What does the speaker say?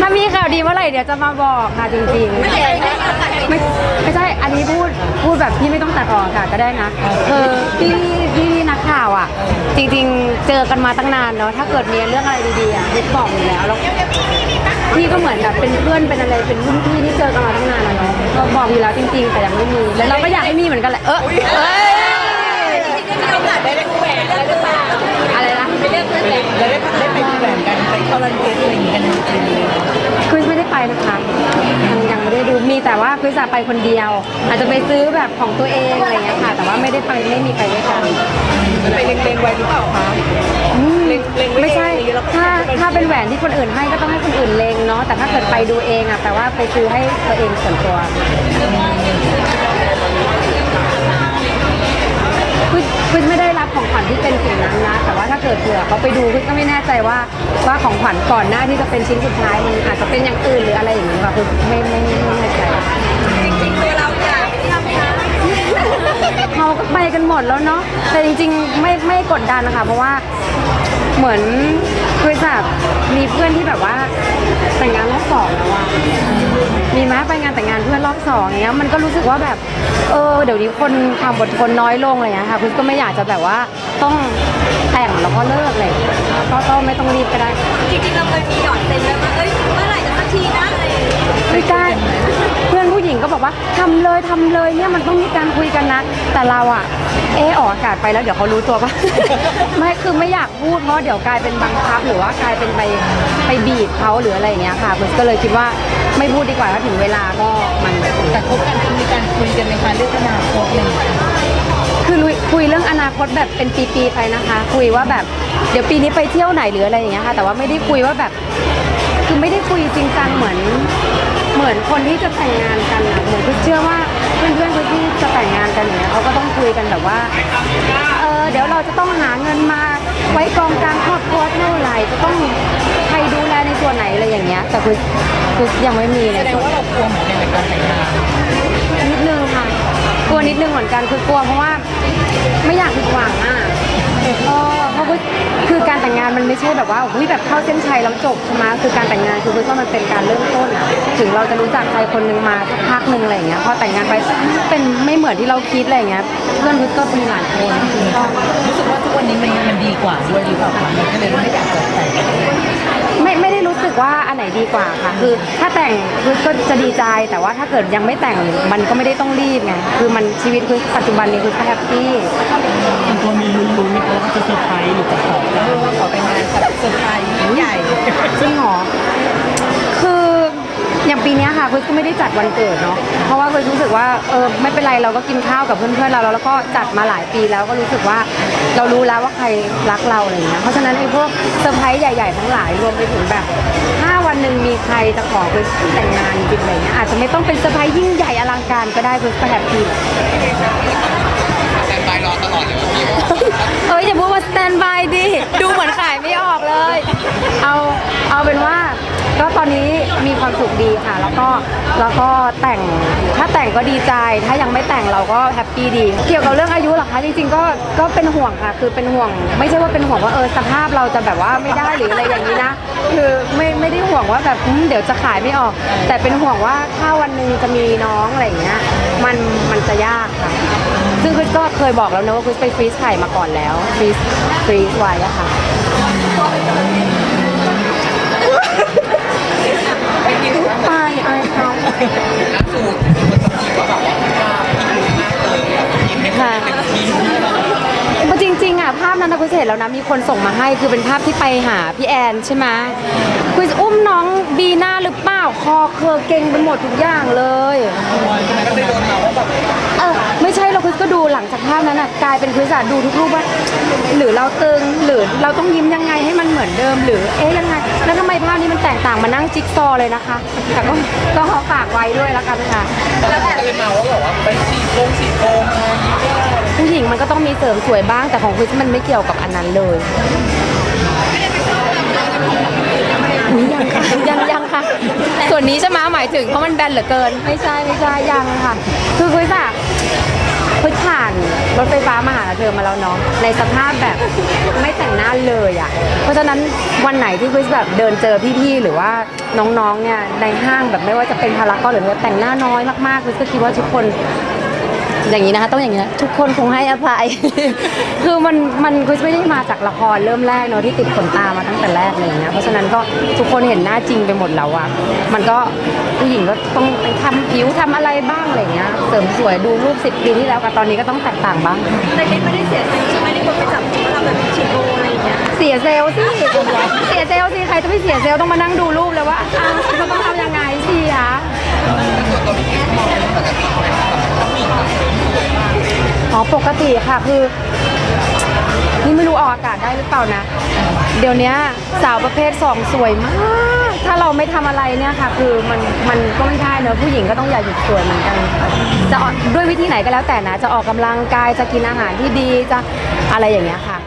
ถ้ามีข่าวดีเมื่อไหร่เดี๋ยวจะมาบอกค่ะจริงๆไม่ใช่ไม่ไม่ใช่ อันนี้พูดพูดแบบที่ไม่ต้องตัดออกค่ะก็ได้นะคือพี่พี่นักข่าวอะ จริงๆ เจอกันมาตั้งนานเนาะถ้าเกิดมีเรื่องอะไรดีๆอะพี่บอกอยู่แล้วแล้วพี่ก็เหมือนแบบเป็นเพื่อนเป็นอะไรเป็นรุ่นพี่ที่เจอกันมาตั้งนานแล้วเนาะก็บอกอยู่แล้วจริง ๆ แต่ยังไม่มีแล้วเราก็อยากให้มีเหมือนกันแหละเออเอ้ยมีโอกาสได้ได้แหวนแล้วหรือเปล่าอะไรนะไปเลือกเพื่อนแหวนแล้วได้ได้ไปดูแห วนกันไปคอลันเกตอะไรอย่างงี้กันจริงๆเลยคริสไม่ได้ไปนะคะยังยังไม่ได้ดูมีแต่ว่าคริสอะไปคนเดียว อาจจะไปซื้อแบบของตัวเองอะไรอย่างเงี้ยค่ะ แต่ว่าไม่ได้ไปไม่มีไปด้วยกันไปเล็งๆไว้หรือเปล่าคะอืมเล็งๆไม่ใช่เล็งๆแล้วถ้าถ้าเป็นแหวนที่คนอื่นให้ก็ต้องให้คนอื่นเลงเนาะแต่ถ้าเกิดไปดูเองอะแปลว่าไปซื้อให้ตัวเองส่วนตัวคือคือไม่ได้รับของขวัญที่เป็นสิ่ง เกิดเผื่อเขาไปดูคือก็ไม่แน่ใจว่าว่าของขวัญก่อนหน้าที่จะเป็นชิ้นสุดท้ายมันอาจจะเป็นอย่างอื่นหรืออะไรอย่างนี้ค่ะคือไม่ไม่ไม่แน่ใจจริงๆตัวเราอยากไม่ได้ทำนเขาก็ไปกันหมดแล้วเนาะแต่จริง ๆ ไม่ไม่กดดันนะคะเพราะว่าเหมือนคือแบบ ไหมไปงานแต่งงานเพื่อนรอบสองอย่างเงี้ยมันก็รู้สึกว่าแบบเออเดี๋ยวนี้คนความอดทนน้อยลงอะไรอย่างเลยค่ะคุณก็ไม่อยากจะแบบว่าต้องแต่งแล้วก็เลิกเลยก็ก็ไม่ต้องรีบก็ได้จริงๆเราเคยมีหยอดเซ็นแล้วว่าเอ้ยเมื่อไหร่จะสักทีนะอะไรอย่างเงี้ยไม่กล้าเพื่อนผู้ หญิงก็บอกว่าทำเลยทำเลยเนี่ยมันต้องมีการคุยกันนะ แต่เราอะเออออกอากาศไปแล้วเดี๋ยวเขารู้ตัวปะ ไม่คือไม่อยากพูดเพราะเดี๋ยวกลายเป็นบังคับหรือว่ากลายเป็นไปไปบีบเขาหรืออะไรอย่างเงี้ยค่ะคุณก็เลยคิดว่าไม่พูดดีกว่าถ้าถึงเวลาก็มันแต่คบกันคือมีการคุยกันในการเรื่องอนาคตอะไรอย่างเงี้ยคือลุยคุยเรื่องอนาคตแบบเป็นปีๆไปนะคะ คุยว่าแบบเดี๋ยวปีนี้ไปเที่ยวไหนหรืออะไรอย่างเงี้ยค่ะ แต่ว่าไม่ได้คุยว่าแบบ คือไม่ได้คุยจริงจังเหมือน เหมือนคนที่จะแต่งงานกันนะเหมือนคือเชื่อว่าเพื่อนๆคนที่จะแต่งงานกันอย่างเงี้ยเขาก็ต้องคุยกันแบบว่าเออเดี๋ยวเราจะต้องหาเงินมาไว้กองกลางครอบครัวเท่าไหร่จะต้องใครดูแลในส่วนไหนอะไรอย่างเงี้ย แต่คือคือยังไม่มีเลแสยดงว่าเรากลัวเหมือนกันในการแต่งงานนิดนึงค่ะกลัวนิดนึงเหมือนกันคือกลัวเพราะว่าไม่อยากผิดหวังอะ ก็เพราะว่าคือการแต่งงานมันไม่ใช่แบบว่าอุ้ยแบบเข้าเส้นชัยแล้วจบใช่ไหมคือการแต่งงานคือคือว่ามันเป็นการเริ่มต้นอะถึงเราจะรู้จักใครคนหนึ่งมาสักพักหนึ่งอะไรอย่างเงี้ยพอแต่งงานไปเป็นไม่เหมือนที่เราคิดอะไรอย่างเงี้ยเพื่อนรู้ก็มีหลายคนก็รู้สึกว่าทุกวันนี้มันมันดีกว่าด้วยหรือเปล่าคะมันก็เลยไม่อยากจะแต่ง ว่าอันไหนดีกว่าค่ะ คือถ้าแต่งคือก็จะดีใจ แต่ว่าถ้าเกิดยังไม่แต่งมันก็ไม่ได้ต้องรีบไงคือมันชีวิตคือปัจจุบันนี้คือก็แฮปปี้ส่วนตัวมีลุ้นๆไหมคะว่าจะเซอร์ไพรส์หรือจะขอเออว่าขอแต่งงานกับเซอร์ไพรส์ยิ่งใหญ่จริงเหรอคืออย่างปีเนี้ยค่ะคุณก็ไม่ได้จัดวันเกิดเนาะเพราะว่าคุณ รู้สึกว่าเออไม่เป็นไรเราก็กินข้าวกับเพื่อนๆเราแล้วก็จัดมาหลายปีแล้วก็รู้สึกว่าเรารู้แล้วว่าใครรักเราอะไรอย่างเงี้ยเพราะฉะนั้นไอ้พวกเซอร์ไพรส์ใหญ่ๆทั้งหลายรวมไปถึงแบบถ้าวันหนึ่งมีใครจะขอคุณแต่งงานจริงๆอะไรเงี้ยอาจจะไม่ต้องเป็นเซอร์ไพรส์ยิ่งใหญ่อลังการก็ได้คุณก็แฮปปี้แต่ไปรอตลอดเลยว่าพี่ว่าเอ้ยอย่าพูดว่าสแตนบายดิดูเหมือนขายไม่ออกเลย เอาเอาเป็นว่า ก็ตอนนี้มีความสุขดีค่ะ แล้วก็แล้วก็แต่งถ้าแต่งก็ดีใจ ถ้ายังไม่แต่งเราก็แฮปปี้ดี เกี่ยวกับเรื่องอายุหรอคะจริงๆก็ก็เป็นห่วงค่ะ คือเป็นห่วง ไม่ใช่ว่าเป็นห่วงว่าเออสภาพเราจะแบบว่าไม่ได้หรืออะไรอย่างนี้นะคือไม่ไม่ได้ห่วงว่าแบบเดี๋ยวจะขายไม่ออก แต่เป็นห่วงว่าถ้าวันหนึ่งจะมีน้องอะไรอย่างเงี้ยมันมันจะยากค่ะ ซึ่งคริสก็เคยบอกแล้วนะว่าคริสไปฟรีซไข่มาก่อนแล้วฟรีซฟรีซไว้อะค่ะ ไปอายเขาล่าสุดมันจะมีว่าแบบว่าภาพที่ดีมากเลยอะกินให้ค่ะเต็มที่จริงๆอะภาพนั้นนะคุณเห็นแล้วนะมีคนส่งมาให้คือเป็นภาพที่ไปหาพี่แอนใช่ไหมคุณอุ้มน้องบีหน้าหรือเปล่าคอเคอเก่งไปหมดทุกอย่างเลย เออไม่ใช่เราคุณก็ดูหลังจากภาพนั้นอะกลายเป็นคุณอะดูทุกรูปว่า หรือเราตึงหรือเราต้องยิ้มยังไงให้มันเหมือนเดิม หรือเอ๊ยยังไงแล้วทำไมภาพนี้มันแตกต่างมานั่งจิ๊กซอว์เลยนะคะแต่ก็ก็ขอฝากไว้ด้วยแล้วกันค่ะ แล้วก็เลยมาว่าแบบว่าไปสีโครงสีโครงมายิ้มได้ผู้หญิงมันก็ต้องมีเสริมสวยบ้างแต่ของคุณมันไม่เกี่ยวกับอันนั้นเลยอุ๊ยยังค่ะยังยังค่ะ ส่วนนี้ใช่ไหมหมายถึงเพราะมันแบนเหลือเกิน ไม่ใช่ไม่ใช่ยังค่ะ คือคุณอะ เพิ่งผ่านรถไฟฟ้ามาหาเธอมาแล้วเนาะในสภาพแบบไม่แต่งหน้าเลยอะ่ะ เพราะฉะนั้นวันไหนที่คริสแบบเดินเจอพี่ๆหรือว่าน้องๆเนี่ยในห้างแบบไม่ว่าจะเป็นพารากอนหรือว่าแต่งหน้าน้อยมากๆคริสก็คิดว่าทุกคน อย่างนี้นะคะต้องอย่างนี้นะทุกคนคงให้อภัย คือมันมันคริสไม่ได้มาจากละครเริ่มแรกเนอะที่ติดขนตามาตั้งแต่แรกอะไรอย่างเงี้ยเพราะฉะนั้นก็ทุกคนเห็นหน้าจริงไปหมดแล้วอะมันก็ผู้หญิงก็ต้องไปทำผิวทำอะไรบ้างอะไรอย่างเงี้ยเสริมสวยดูรูปสิบปีที่แล้วกับตอนนี้ก็ต้องแตกต่างบ้าง แต่เด็กไม่ได้เสียใจใช่ไหมที่คนไปจับผิดว่าเราแบบฉีดโบอะไรอย่างเงี้ยเสียเซลล์สิ เสียเซลล์สิ ใครจะไม่เสียเซลล์ต้องมานั่งดูรูปเลยว่าอ้าวเราต้องทำยังไงเสียอ๋ ปกติค่ะคือ นี่ไม่รู้ออกอากาศได้หรือเปล่านะ เดี๋ยวนี้สาวประเภทสองสวยมาก ถ้าเราไม่ทำอะไรเนี่ยค่ะ คือมันมันก็ไม่ใช่เนอะผู้หญิงก็ต้องอย่าหยุดสวยเหมือนกัน จะออกด้วยวิธีไหนก็แล้วแต่นะ จะออกกำลังกายจะกินอาหารที่ดีจะอะไรอย่างเงี้ยค่ะ